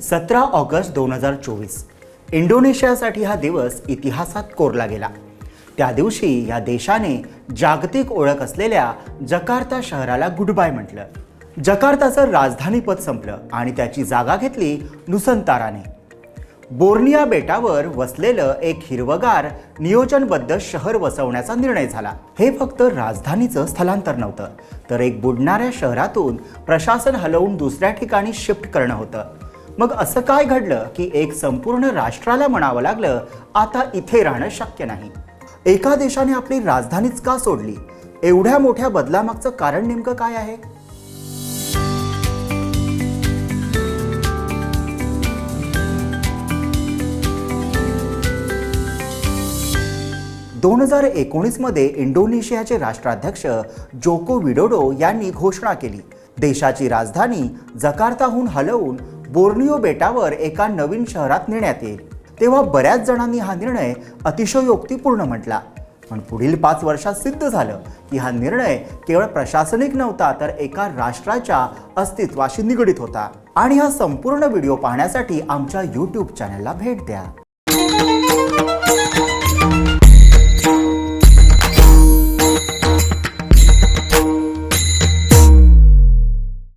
सतरा ऑगस्ट दोन हजार चोवीस. इंडोनेशियासाठी हा दिवस इतिहासात कोरला गेला. त्या दिवशी या देशाने जागतिक ओळख असलेल्या जकार्ता शहराला गुडबाय म्हटलं. जकार्ताचं राजधानीपद संपलं आणि त्याची जागा घेतली नुसंताराने. बोर्निया बेटावर वसलेलं एक हिरवगार नियोजनबद्ध शहर वसवण्याचा निर्णय झाला. हे फक्त राजधानीचं स्थलांतर नव्हतं तर एक बुडणाऱ्या शहरातून प्रशासन हलवून दुसऱ्या ठिकाणी शिफ्ट करणं होतं. मग असं काय घडलं की एक संपूर्ण राष्ट्राला म्हणावं लागलं आता इथे राहणं शक्य नाही. एका देशाने आपली राजधानीच का सोडली? एवढ्या मोठ्या बदलामागचं कारण नेमकं काय आहे? दोन हजार एकोणीसमध्ये इंडोनेशियाचे राष्ट्राध्यक्ष जोको विडोडो यांनी घोषणा केली. देशाची राजधानी जकार्ताहून हलवून बोर्निओ बेटावर एका नवीन शहरात नेण्यात येईल. तेव्हा बऱ्याच जणांनी हा निर्णय अतिशयोक्तीपूर्ण म्हटला. पण पुढील पाच वर्षात सिद्ध झालं की हा निर्णय केवळ प्रशासनिक नव्हता तर एका राष्ट्राच्या अस्तित्वाशी निगडीत होता. आणि हा संपूर्ण व्हिडिओ पाहण्यासाठी आमच्या यूट्यूब चॅनलला भेट द्या.